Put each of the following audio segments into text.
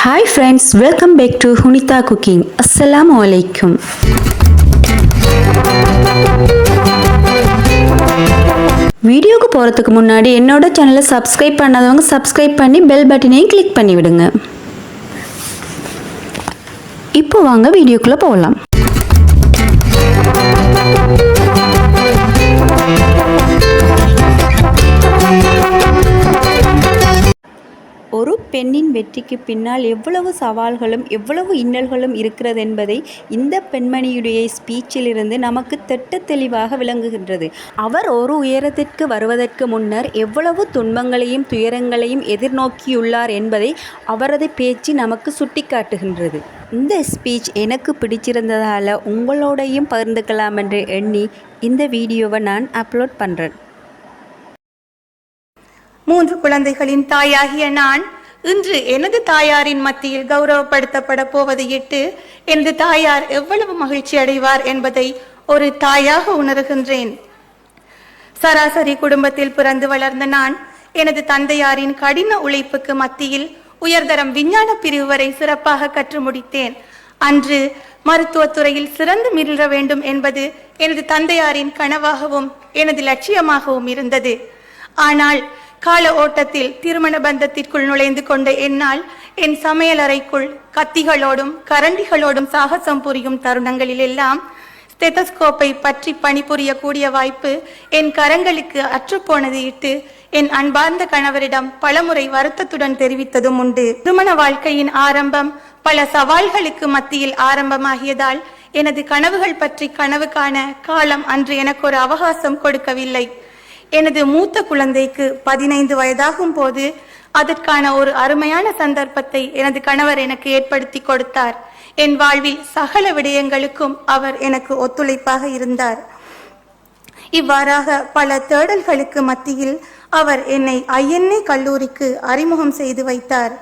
Hi friends welcome back to Hunitha cooking அஸ்ஸலாம் வலைக்கும் வீடியோக்கு போகிறதுக்கு முன்னாடி என்னோட சேனலை சப்ஸ்கிரைப் பண்ணாதவங்க சப்ஸ்கிரைப் பண்ணி பெல் பட்டனையும் கிளிக் பண்ணி விடுங்க இப்போ வாங்க வீடியோக்குள்ளே போகலாம். பெண்ணின் வெற்றிக்கு பின்னால் எவ்வளவு சவால்களும் எவ்வளவு இன்னல்களும் இருக்கிறது என்பதை இந்த பெண்மணியுடைய ஸ்பீச்சிலிருந்து நமக்கு திட்ட தெளிவாக விளங்குகின்றது. அவர் ஒரு உயரத்திற்கு வருவதற்கு முன்னர் எவ்வளவு துன்பங்களையும் துயரங்களையும் எதிர்நோக்கியுள்ளார் என்பதை அவரது பேச்சு நமக்கு சுட்டிக்காட்டுகின்றது. இந்த ஸ்பீச் எனக்கு பிடிச்சிருந்ததால் உங்களோடையும் பகிர்ந்துக்கலாம் என்று எண்ணி இந்த வீடியோவை நான் அப்லோட் பண்ணுறேன் மூன்று குழந்தைகளின் தாயாகிய நான் இன்று எனது தாயாரின் மத்தியில் கௌரவப்படுத்தப்பட போவதையிட்டு எனது தாயார் எவ்வளவு மகிழ்ச்சி அடைவார் என்பதை ஒரு தாயாக உணர்கின்றேன். சராசரி குடும்பத்தில் பிறந்து வளர்ந்த நான் எனது தந்தையாரின் கடின உழைப்புக்கு மத்தியில் உயர்தரம் விஞ்ஞான பிரிவு வரை சிறப்பாக கற்று முடித்தேன். அன்று மருத்துவத்துறையில் சிறந்து மிளிர வேண்டும் என்பது எனது தந்தையாரின் கனவாகவும் எனது லட்சியமாகவும் இருந்தது. ஆனால் கால ஓட்டத்தில் திருமண பந்தத்திற்குள் நுழைந்து கொண்ட என்னால் என் சமையலறைக்குள் கத்திகளோடும் கரண்டிகளோடும் சாகசம் புரியும் தருணங்களில் எல்லாம் ஸ்டெதஸ்கோப்பை பற்றி பணிபுரியக்கூடிய வாய்ப்பு என் கரங்களுக்கு அற்றுப்போனது இட்டு என் அன்பார்ந்த கணவரிடம் பலமுறை வருத்தத்துடன் தெரிவித்ததும் உண்டு. திருமண வாழ்க்கையின் ஆரம்பம் பல சவால்களுக்கு மத்தியில் ஆரம்பமாகியதால் எனது கனவுகள் பற்றி கனவு காண காலம் அன்று எனக்கு ஒரு அவகாசம் கொடுக்கவில்லை. எனது மூத்த குழந்தைக்கு பதினைந்து வயதாகும் போது அதற்கான ஒரு அருமையான சந்தர்ப்பத்தை எனது கணவர் எனக்கு ஏற்படுத்தி கொடுத்தார். என் வாழ்வில் சகல விடயங்களுக்கும் அவர் எனக்கு ஒத்துழைப்பாக இருந்தார். இவ்வாறாக பல தேடல்களுக்கு மத்தியில் அவர் என்னை ஐஎன்ஏ கல்லூரிக்கு அறிமுகம் செய்து வைத்தார்.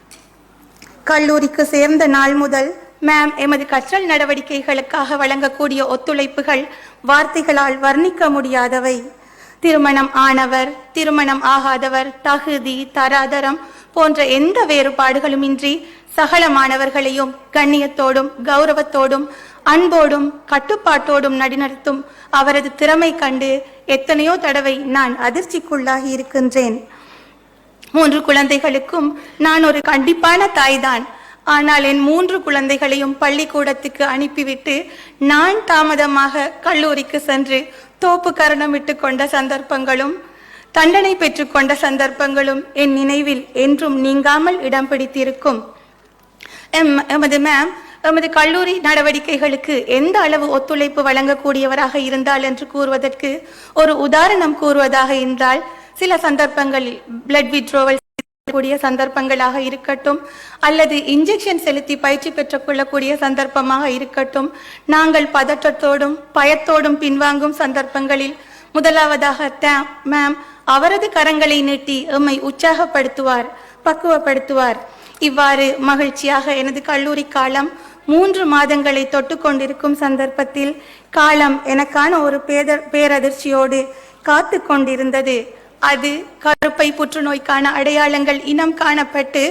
கல்லூரிக்கு சேர்ந்த நாள் முதல் மேம் எமது கற்றல் நடவடிக்கைகளுக்காக வழங்கக்கூடிய ஒத்துழைப்புகள் வார்த்தைகளால் வர்ணிக்க முடியாதவை. திருமணம் ஆனவர் திருமணம் ஆகாதவர் தகுதி தராதரம் போன்ற எந்த வேறுபாடுகளுமின்றி சகல மாணவர்களையும் கண்ணியத்தோடும் கௌரவத்தோடும் அன்போடும் கட்டுப்பாட்டோடும் நடிநடத்தும் அவரது திறமை கண்டு எத்தனையோ தடவை நான் அதிர்ச்சிக்குள்ளாகி இருக்கின்றேன். மூன்று குழந்தைகளுக்கும் நான் ஒரு கண்டிப்பான தாய்தான். ஆனால் என் மூன்று குழந்தைகளையும் பள்ளிக்கூடத்துக்கு அனுப்பிவிட்டு நான் தாமதமாக கல்லூரிக்கு சென்று தோப்பு கரணமிட்டு கொண்ட சந்தர்ப்பங்களும் தண்டனை பெற்றுக்கொண்ட சந்தர்ப்பங்களும் என் நினைவில் என்றும் நீங்காமல் இடம் பிடித்திருக்கும். எம் எமது மேம் எமது கல்லூரி நடவடிக்கைகளுக்கு எந்த அளவு ஒத்துழைப்பு வழங்கக்கூடியவராக இருந்தால் என்று கூறுவதற்கு ஒரு உதாரணம் கூறுவதாக என்றால் சில சந்தர்ப்பங்களில் பிளட் விட்ரோவல் கூடிய சந்தர்ப்பங்களாக இருக்கட்டும் அல்லது இன்ஜெக்ஷன் செலுத்தி பயிற்சி பெற்றுக் கொள்ளக்கூடிய சந்தர்ப்பமாக இருக்கட்டும் நாங்கள் பதற்றத்தோடும் பயத்தோடும் பின்வாங்கும் சந்தர்ப்பங்களில் முதலாவதாக தேம் மேம் அவரது கரங்களை நீட்டி எம்மை உற்சாகப்படுத்துவார் பக்குவப்படுத்துவார். இவ்வாறு மகிழ்ச்சியாக எனது கல்லூரி காலம் மூன்று மாதங்களை தொட்டு கொண்டிருக்கும் சந்தர்ப்பத்தில் காலம் எனக்கான ஒரு பேதர் பேரதிர்ச்சியோடு காத்து கொண்டிருந்தது. அது கருப்பை புற்றுநோய்க்கான அடையாளங்கள் இனம் காணப்பட்டு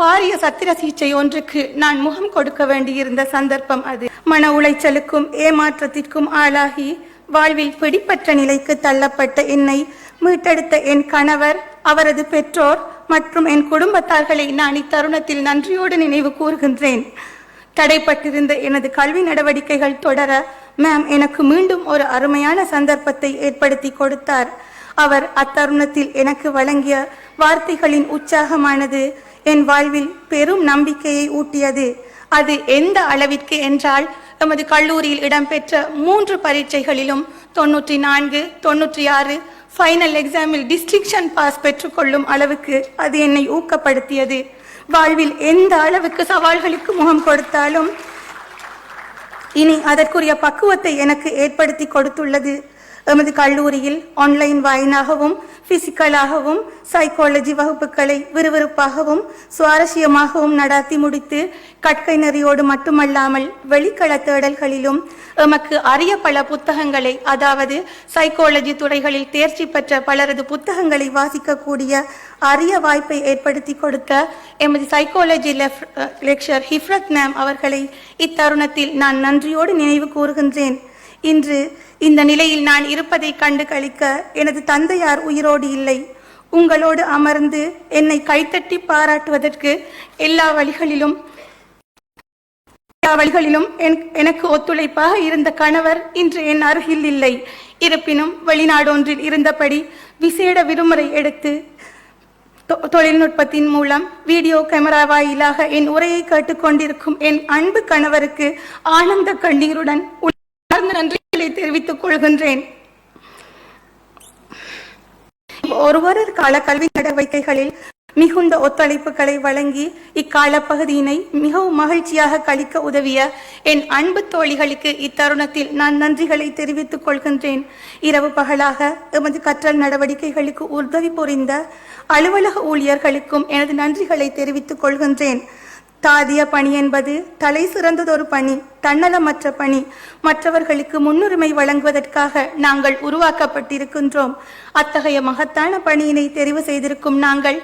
பாரிய சத்திர சிகிச்சை ஒன்றுக்கு நான் முகம் கொடுக்க வேண்டியிருந்த சந்தர்ப்பம் அது. மன உளைச்சலுக்கும் ஏமாற்றத்திற்கும் ஆளாகி வாழ்வில் பிடிப்பற்ற நிலைக்கு தள்ளப்பட்ட என்னை மீட்டெடுத்த என் கணவர் அவரது பெற்றோர் மற்றும் என் குடும்பத்தார்களை நான் இத்தருணத்தில் நன்றியோடு நினைவு கூறுகின்றேன். தடைப்பட்டிருந்த எனது கல்வி நடவடிக்கைகள் தொடர மேம் எனக்கு மீண்டும் ஒரு அருமையான சந்தர்ப்பத்தை ஏற்படுத்தி கொடுத்தார். அவர் அத்தருணத்தில் எனக்கு வழங்கிய வார்த்தைகளின் உற்சாகமானது என் வாழ்வில் பெரும் நம்பிக்கையை ஊட்டியது. அது எந்த அளவிற்கு என்றால் எமது கல்லூரியில் இடம்பெற்ற மூன்று பரீட்சைகளிலும் தொன்னூற்றி நான்கு தொன்னூற்றி ஆறு ஃபைனல் எக்ஸாமில் டிஸ்டிங்ஷன் பாஸ் பெற்றுக்கொள்ளும் அளவுக்கு அது என்னை ஊக்கப்படுத்தியது. வாழ்வில் எந்த அளவுக்கு சவால்களுக்கு முகம் கொடுத்தாலும் இனி அதற்குரிய பக்குவத்தை எனக்கு ஏற்படுத்தி கொடுத்துள்ளது. எமது கல்லூரியில் ஆன்லைன் வாயிலாகவும் பிசிக்கலாகவும் சைக்காலஜி வகுப்புகளை விறுவிறுப்பாகவும் சுவாரஸ்யமாகவும் நடத்தி முடித்து கற்கை நெறியோடு மட்டுமல்லாமல் வெளிக்கள தேடல்களிலும் எமக்கு அரிய பல புத்தகங்களை அதாவது சைக்காலஜி துறைகளில் தேர்ச்சி பெற்ற பலரது புத்தகங்களை வாசிக்கக்கூடிய அரிய வாய்ப்பை ஏற்படுத்தி கொடுத்த எமது சைக்காலஜி லெக்சர் ஹிஃப்ரத் மேம் அவர்களை இத்தருணத்தில் நான் நன்றியோடு நினைவு கூறுகின்றேன். இன்று இந்த நிலையில் நான் இருப்பதை கண்டு கழிக்க எனது தந்தையார் உயிரோடு இல்லை. உங்களோடு அமர்ந்து என்னை கைத்தட்டி பாராட்டுவதற்கு எல்லா வழிகளிலும் எல்லா வழிகளிலும் எனக்கு ஒத்துழைப்பாக இருந்த கணவர் இன்று என் அருகில் இல்லை. இருப்பினும் வெளிநாடொன்றில் இருந்தபடி விசேட விடுமுறை எடுத்து தொழில்நுட்பத்தின் மூலம் வீடியோ கேமரா வாயிலாக என் உரையை கேட்டுக்கொண்டிருக்கும் என் அன்பு கணவருக்கு ஆனந்த கண்ணீருடன் தெரிவித்துக் கொள்கின்றேன். ஒருவரு கால கல்வி நடவடிக்கைகளில் மிகுந்த ஒத்துழைப்புகளை வழங்கி இக்கால பகுதியினை மிகவும் மகிழ்ச்சியாக கழிக்க உதவிய என் அன்பு தோழிகளுக்கு இத்தருணத்தில் நான் நன்றிகளை தெரிவித்துக் கொள்கின்றேன். இரவு பகலாக எமது கற்றல் நடவடிக்கைகளுக்கு உதவி புரிந்த அலுவலக ஊழியர்களுக்கும் எனது நன்றிகளை தெரிவித்துக் கொள்கின்றேன். தாதிய பணி என்பது தலை சிறந்ததொரு பணி தன்னலமற்ற பணி. மற்றவர்களுக்கு முன்னுரிமை வழங்குவதற்காக நாங்கள் உருவாக்கப்பட்டிருக்கின்றோம். அத்தகைய மகத்தான பணியினை தெரிவு செய்திருக்கும் நாங்கள்.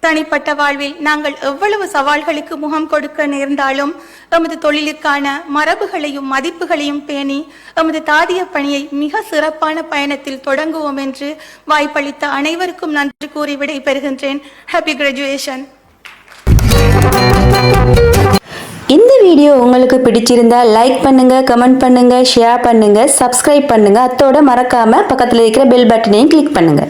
தனிப்பட்ட வாழ்வில் நாங்கள் எவ்வளவு சவால்களுக்கு முகம் கொடுக்க நேர்ந்தாலும் எமது தொழிலுக்கான மரபுகளையும் மதிப்புகளையும் பேணி எமது தாதிய பணியை மிக சிறப்பான பயணத்தில் தொடங்குவோம் என்று வாய்ப்பளித்த அனைவருக்கும் நன்றி கூறி விடை பெறுகின்றேன் ஹாப்பி கிராஜுவேஷன் வீடியோ உங்களுக்கு பிடிச்சிருந்தா லைக் பண்ணுங்க கமெண்ட் பண்ணுங்க ஷேர் பண்ணுங்க சப்ஸ்கிரைப் பண்ணுங்க. அத்தோட மறக்காம பக்கத்தில் இருக்கிற பெல் பட்டனையும் கிளிக் பண்ணுங்க.